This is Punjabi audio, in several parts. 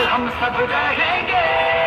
Willkommensfabrik. Hey, hey, hey.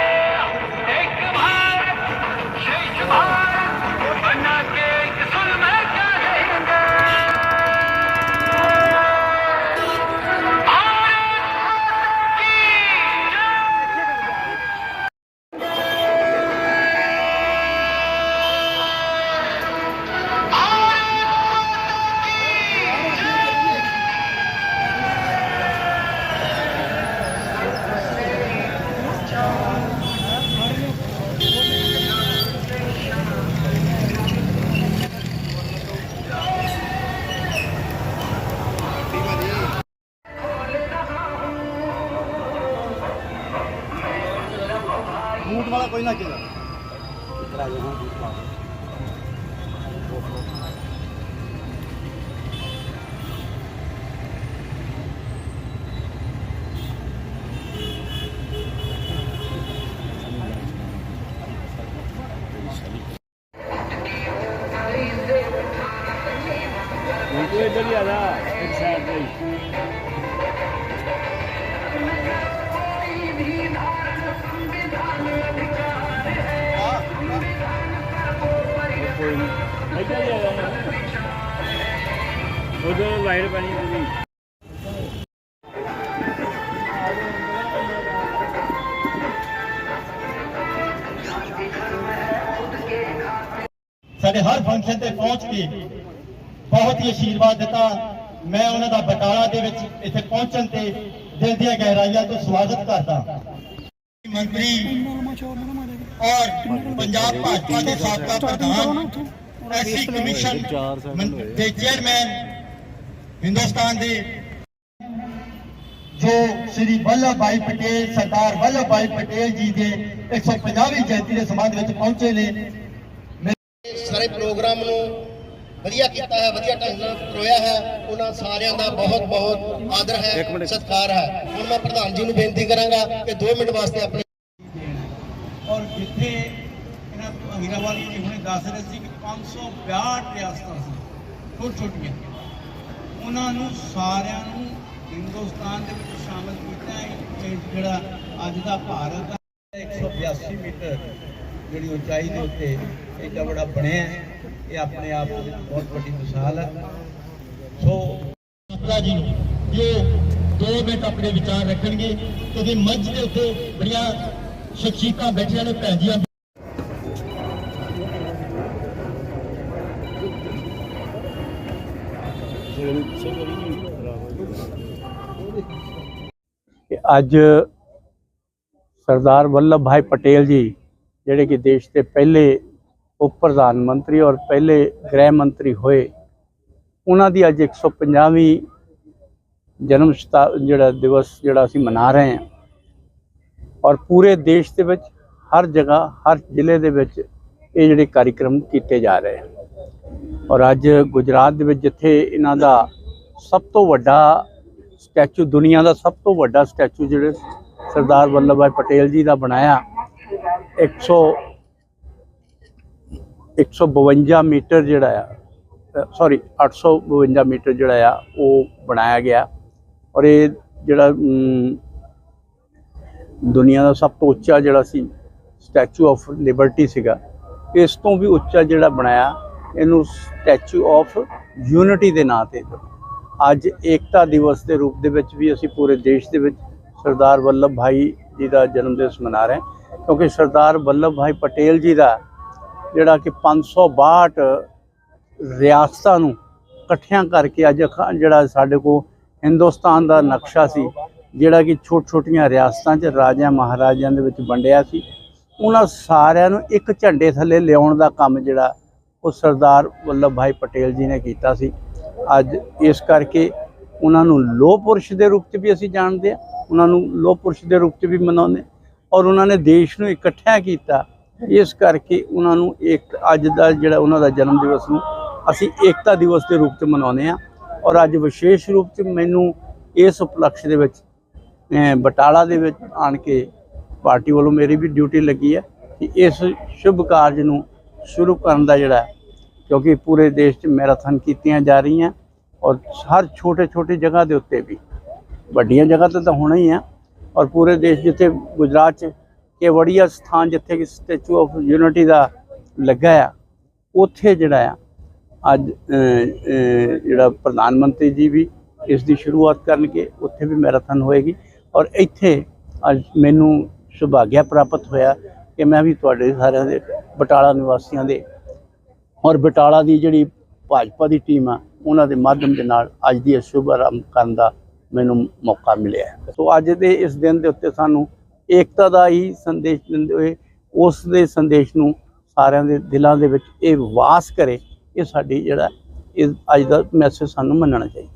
ਕੋਈ ਨਾ ਕਿਦਾ ਇਤਰਾ ਜਹਾਂ ਬੂਟ ਪਾ ਤੂੰ ਇੱਧਰ ਹੀ ਆ ਜਾ ਇੱਕ ਸਾਈਡ ਤੇ ਹੀ। ਕੋਈ ਨਹੀਂ। ਇੱਧਰ ਹੀ ਆ ਜਾ ਉਧਰ ਲਾਈਟ ਪੈਣੀ ਪੂਰੀ ਸਾਡੇ ਹਰ ਫੰਕਸ਼ਨ ਤੇ ਪਹੁੰਚ ਕੇ ਬਹੁਤ ਹੀ ਆਸ਼ੀਰਵਾਦ ਦਿੱਤਾ। ਮੈਂ ਉਹਨਾਂ ਦਾ ਬਟਾਲਾ ਦੇ ਵਿੱਚ ਇੱਥੇ ਪਹੁੰਚਣ ਤੇ ਦਿਲ ਦੀਆਂ ਗਹਿਰਾਈਆਂ ਤੋਂ ਸਵਾਗਤ ਕਰਦਾ ਮੰਤਰੀ ਔਰ ਪੰਜਾਬ ਭਾਜਪਾ ਦੇ ਸਾਬਕਾ ਪ੍ਰਧਾਨ ਐਸਸੀ ਕਮਿਸ਼ਨ ਦੇ ਚੇਅਰਮੈਨ ਹਿੰਦੁਸਤਾਨ ਦੇ ਜੋ ਸ੍ਰੀ ਵੱਲਭ ਭਾਈ ਪਟੇਲ ਸਰਦਾਰ ਵੱਲਭ ਭਾਈ ਪਟੇਲ ਜੀ ਦੇ 150ਵੀਂ ਜਯੰਤੀ ਦੇ ਸੰਬੰਧ ਵਿੱਚ ਪਹੁੰਚੇ ਨੇ। ਸਾਰੇ ਪ੍ਰੋਗਰਾਮ ਨੂੰ ਵਧੀਆ ਕੀਤਾ ਹੈ ਵਧੀਆ ਢੰਗ ਨਾਲ ਕਰੋਇਆ ਹੈ। ਉਹਨਾਂ ਸਾਰਿਆਂ ਦਾ ਬਹੁਤ ਬਹੁਤ ਆਦਰ ਹੈ ਸਤਿਕਾਰ ਹੈ। ਹੁਣ ਮੈਂ ਪ੍ਰਧਾਨ ਜੀ ਨੂੰ ਬੇਨਤੀ ਕਰਾਂਗਾ ਕਿ 2 ਮਿੰਟ ਵਾਸਤੇ ਆਪਣੇ ਜਿੱਥੇ ਇਹਨਾਂ ਅਮੀਰਾਵਾਲੀ ਜੀ ਹੁਣੇ ਦੱਸ ਰਹੇ ਸੀ ਕਿ 562 ਰਿਆਸਤਾਂ ਸੀ ਛੋਟ ਛੋਟੀਆਂ। ਉਹਨਾਂ ਨੂੰ ਸਾਰਿਆਂ ਨੂੰ ਹਿੰਦੁਸਤਾਨ ਦੇ ਵਿੱਚ ਸ਼ਾਮਲ ਕੀਤਾ ਹੈ। ਜਿਹੜਾ ਅੱਜ ਦਾ ਭਾਰਤ ਹੈ 182 ਮੀਟਰ ਜਿਹੜੀ ਉਚਾਈ ਦੇ ਉੱਤੇ ਇੰਨਾ ਬੜਾ ਬਣਿਆ ਹੈ, ਇਹ ਆਪਣੇ ਆਪ ਦੇ ਵਿੱਚ ਬਹੁਤ ਵੱਡੀ ਮਿਸਾਲ ਹੈ। ਸੋ ਮਾਤਾ ਜੀ ਨੂੰ ਜੋ 2 ਮਿੰਟ ਆਪਣੇ ਵਿਚਾਰ ਰੱਖਣਗੇ ਕਿਉਂਕਿ ਮੰਚ ਦੇ ਉੱਤੇ ਬੜੀਆਂ ਸ਼ਖਸੀਅਤਾਂ ਬੈਠੀਆਂ ਨੇ, ਭੈਣ ਜੀਆਂ ਅੱਜ ਸਰਦਾਰ ਵੱਲਭ ਭਾਈ ਪਟੇਲ ਜੀ, ਜਿਹੜੇ ਕਿ ਦੇਸ਼ ਦੇ ਪਹਿਲੇ ਉਪ ਪ੍ਰਧਾਨ ਮੰਤਰੀ ਔਰ ਪਹਿਲੇ ਗ੍ਰਹਿ ਮੰਤਰੀ ਹੋਏ, ਉਹਨਾਂ ਦੀ ਅੱਜ 150ਵੀਂ ਜਨਮ ਸ਼ਤਾ, ਜਿਹੜਾ ਦਿਵਸ ਜਿਹੜਾ ਅਸੀਂ ਮਨਾ ਰਹੇ ਹਾਂ। ਔਰ ਪੂਰੇ ਦੇਸ਼ ਦੇ ਵਿੱਚ, ਹਰ ਜਗ੍ਹਾ, ਹਰ ਜ਼ਿਲ੍ਹੇ ਦੇ ਵਿੱਚ ਇਹ ਜਿਹੜੇ ਕਾਰਜਕ੍ਰਮ ਕੀਤੇ ਜਾ ਰਹੇ ਹਨ। ਔਰ ਅੱਜ ਗੁਜਰਾਤ ਦੇ ਵਿੱਚ ਜਿੱਥੇ ਇਹਨਾਂ ਦਾ ਸਭ ਤੋਂ ਵੱਡਾ ਸਟੈਚੂ, ਦੁਨੀਆ ਦਾ ਸਭ ਤੋਂ ਵੱਡਾ ਸਟੈਚੂ ਜਿਹੜੇ ਸਰਦਾਰ ਵੱਲਭ ਭਾਈ ਪਟੇਲ ਜੀ ਦਾ ਬਣਾਇਆ 100 152 ਮੀਟਰ ਜਿਹੜਾ ਆ ਸੌਰੀ 852 ਮੀਟਰ ਜਿਹੜਾ ਆ, ਉਹ ਬਣਾਇਆ ਗਿਆ। ਔਰ ਇਹ ਜਿਹੜਾ ਦੁਨੀਆ ਦਾ ਸਭ ਤੋਂ ਉੱਚਾ ਜਿਹੜਾ ਸੀ ਸਟੈਚੂ ਆਫ ਲਿਬਰਟੀ ਸੀਗਾ। ਇਸ ਤੋਂ ਵੀ ਉੱਚਾ ਜਿਹੜਾ ਬਣਾਇਆ, ਇਹਨੂੰ ਸਟੈਚੂ ਆਫ ਯੂਨਿਟੀ ਦੇ ਨਾਂ ਤੇ ਅੱਜ ਏਕਤਾ ਦਿਵਸ ਦੇ ਰੂਪ ਦੇ ਵਿੱਚ ਵੀ ਅਸੀਂ ਪੂਰੇ ਦੇਸ਼ ਦੇ ਵਿੱਚ ਸਰਦਾਰ ਵੱਲਭ ਭਾਈ ਜੀ ਦਾ ਜਨਮ ਦਿਵਸ ਮਨਾ ਰਹੇ ਹਾਂ। ਕਿਉਂਕਿ ਸਰਦਾਰ ਵੱਲਭ ਭਾਈ ਪਟੇਲ ਜੀ ਦਾ ਜਿਹੜਾ ਕਿ 562 ਰਿਆਸਤਾਂ ਨੂੰ ਇਕੱਠਿਆਂ ਕਰਕੇ ਅੱਜ ਅਖਾ- ਜਿਹੜਾ ਸਾਡੇ ਕੋਲ ਹਿੰਦੁਸਤਾਨ ਦਾ ਨਕਸ਼ਾ ਸੀ ਜਿਹੜਾ ਕਿ ਛੋਟ ਛੋਟੀਆਂ ਰਿਆਸਤਾਂ 'ਚ ਰਾਜਿਆਂ ਮਹਾਰਾਜਿਆਂ ਦੇ ਵਿੱਚ ਵੰਡਿਆ ਸੀ, ਉਹਨਾਂ ਸਾਰਿਆਂ ਨੂੰ ਇੱਕ ਝੰਡੇ ਥੱਲੇ ਲਿਆਉਣ ਦਾ ਕੰਮ ਜਿਹੜਾ ਉਹ ਸਰਦਾਰ ਵੱਲਭ ਭਾਈ ਪਟੇਲ ਜੀ ਨੇ ਕੀਤਾ ਸੀ। ਅੱਜ ਇਸ ਕਰਕੇ ਉਹਨਾਂ ਨੂੰ ਲੋਹ ਪੁਰਸ਼ ਦੇ ਰੂਪ 'ਚ ਵੀ ਅਸੀਂ ਜਾਣਦੇ ਆ ਉਹਨਾਂ ਨੂੰ ਲੋਹ ਪੁਰਸ਼ ਦੇ ਰੂਪ 'ਚ ਵੀ ਮਨਾਉਂਦੇ ਔਰ ਉਹਨਾਂ ਨੇ ਦੇਸ਼ ਨੂੰ ਇਕੱਠਿਆ ਕੀਤਾ। ਇਸ ਕਰਕੇ ਉਹਨਾਂ ਨੂੰ ਇੱਕ ਅੱਜ ਦਾ ਜਿਹੜਾ ਉਹਨਾਂ ਦਾ ਜਨਮ ਦਿਵਸ ਨੂੰ ਅਸੀਂ ਏਕਤਾ ਦਿਵਸ ਦੇ ਰੂਪ 'ਚ ਮਨਾਉਂਦੇ ਆ ਔਰ ਅੱਜ ਵਿਸ਼ੇਸ਼ ਰੂਪ 'ਚ ਮੈਨੂੰ ਇਸ ਉਪਲਕਸ਼ ਦੇ ਵਿੱਚ ਬਟਾਲਾ ਦੇ ਵਿੱਚ ਆਣ ਕੇ ਪਾਰਟੀ ਵੱਲੋਂ ਮੇਰੀ ਵੀ ਡਿਊਟੀ ਲੱਗੀ ਹੈ ਕਿ ਇਸ ਸ਼ੁਭ ਕਾਰਜ ਨੂੰ ਸ਼ੁਰੂ ਕਰਨ ਦਾ ਜਿਹੜਾ ਕਿਉਂਕਿ ਪੂਰੇ ਦੇਸ਼ 'ਚ ਮੈਰਾਥਨ ਕੀਤੀਆਂ ਜਾ ਰਹੀਆਂ ਔਰ ਹਰ ਛੋਟੇ ਛੋਟੇ ਜਗ੍ਹਾ ਦੇ ਉੱਤੇ ਵੀ। ਵੱਡੀਆਂ ਜਗ੍ਹਾ ਤੇ ਤਾਂ ਹੋਣਾ ਹੀ ਆ ਔਰ ਪੂਰੇ ਦੇਸ਼ ਜਿੱਥੇ ਗੁਜਰਾਤ ਚ ਕੇਵੜੀਆ ਸਥਾਨ ਜਿੱਥੇ ਕਿ ਸਟੈਚੂ ਆਫ ਯੂਨਿਟੀ ਦਾ ਲੱਗਾ ਆ, ਉੱਥੇ ਜਿਹੜਾ ਆ, ਅੱਜ ਜਿਹੜਾ ਪ੍ਰਧਾਨ ਮੰਤਰੀ ਜੀ ਵੀ ਇਸ ਦੀ ਸ਼ੁਰੂਆਤ ਕਰਨਗੇ, ਉੱਥੇ ਵੀ ਮੈਰਾਥਨ ਹੋਏਗੀ। ਔਰ ਇੱਥੇ ਅੱਜ ਮੈਨੂੰ ਸੁਭਾਗਿਆ ਪ੍ਰਾਪਤ ਹੋਇਆ ਕਿ ਮੈਂ ਵੀ ਤੁਹਾਡੇ ਸਾਰਿਆਂ ਦੇ, ਬਟਾਲਾ ਨਿਵਾਸੀਆਂ ਦੇ ਔਰ ਬਟਾਲਾ ਦੀ ਜਿਹੜੀ ਭਾਜਪਾ ਦੀ ਟੀਮ ਆ, ਉਹਨਾਂ ਦੇ ਮਾਧਿਅਮ ਦੇ ਨਾਲ ਅੱਜ ਦੀ ਇਹ ਸ਼ੁਭ ਆਰੰਭ ਕਰਨ ਦਾ ਮੈਨੂੰ ਮੌਕਾ ਮਿਲਿਆ ਸੋ ਅੱਜ ਦੇ ਇਸ ਦਿਨ ਦੇ ਉੱਤੇ ਸਾਨੂੰ ਏਕਤਾ ਦਾ ਹੀ ਸੰਦੇਸ਼ ਦਿੰਦੇ ਹੋਏ, ਉਸ ਦੇ ਸੰਦੇਸ਼ ਨੂੰ ਸਾਰਿਆਂ ਦੇ ਦਿਲਾਂ ਦੇ ਵਿੱਚ ਇਹ ਵਾਸ ਕਰੇ, ਇਹ ਸਾਡੀ ਜਿਹੜਾ, ਇਹ ਅੱਜ ਦਾ ਮੈਸੇਜ ਸਾਨੂੰ ਮੰਨਣਾ ਚਾਹੀਦਾ।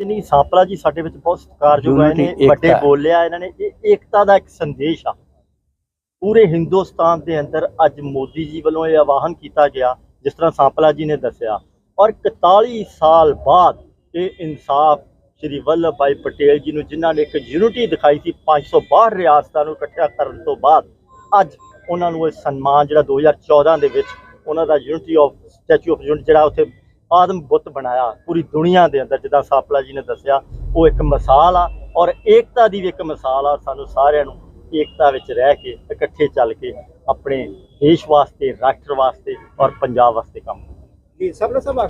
ਹੈ ਜਿਨੀ ਸਾਪਲਾ ਜੀ ਸਾਡੇ ਵਿੱਚ ਬਹੁਤ ਸਤਿਕਾਰਯੋਗ ਆਏ ਨੇ ਵੱਡੇ। ਬੋਲਿਆ ਇਹਨਾਂ ਨੇ ਇਹ ਏਕਤਾ ਦਾ ਇੱਕ ਸੰਦੇਸ਼ ਆ ਪੂਰੇ ਹਿੰਦੁਸਤਾਨ ਦੇ ਅੰਦਰ ਅੱਜ ਮੋਦੀ ਜੀ ਵੱਲੋਂ ਇਹ ਆਵਾਹਨ ਕੀਤਾ ਗਿਆ ਜਿਸ ਤਰ੍ਹਾਂ ਸਾਪਲਾ ਜੀ ਨੇ ਦੱਸਿਆ ਔਰ 41 ਸਾਲ ਬਾਅਦ ਇਹ ਇਨਸਾਫ ਸ਼੍ਰੀ ਵੱਲਭ ਭਾਈ ਪਟੇਲ ਜੀ ਨੂੰ ਜਿਨ੍ਹਾਂ ਨੇ ਇੱਕ ਯੂਨਿਟੀ ਦਿਖਾਈ ਸੀ 562 ਰਿਆਸਤਾਂ ਨੂੰ ਇਕੱਠਾ ਕਰਨ ਤੋਂ ਬਾਅਦ ਅੱਜ ਉਹਨਾਂ ਨੂੰ ਇਹ ਸਨਮਾਨ ਜਿਹੜਾ 2014 ਦੇ ਵਿੱਚ ਉਹਨਾਂ ਦਾ unity of statue of unity ਜਿਹੜਾ ਉੱਥੇ ਆਦਮ ਬੁੱਤ ਬਣਾਇਆ ਪੂਰੀ ਦੁਨੀਆ ਦੇ ਅੰਦਰ ਜਿੱਦਾਂ ਸਾਪਲਾ ਜੀ ਨੇ ਦੱਸਿਆ, ਉਹ ਇੱਕ ਮਿਸਾਲ ਆ ਔਰ ਏਕਤਾ ਦੀ ਵੀ ਇੱਕ ਮਿਸਾਲ ਆ ਸਾਨੂੰ ਸਾਰਿਆਂ ਨੂੰ ਏਕਤਾ ਵਿੱਚ ਰਹਿ ਕੇ, ਇਕੱਠੇ ਚੱਲ ਕੇ ਆਪਣੇ ਦੇਸ਼ ਵਾਸਤੇ, ਰਾਸ਼ਟਰ ਵਾਸਤੇ ਔਰ ਪੰਜਾਬ ਵਾਸਤੇ ਕੰਮ ਕਰਨਾ।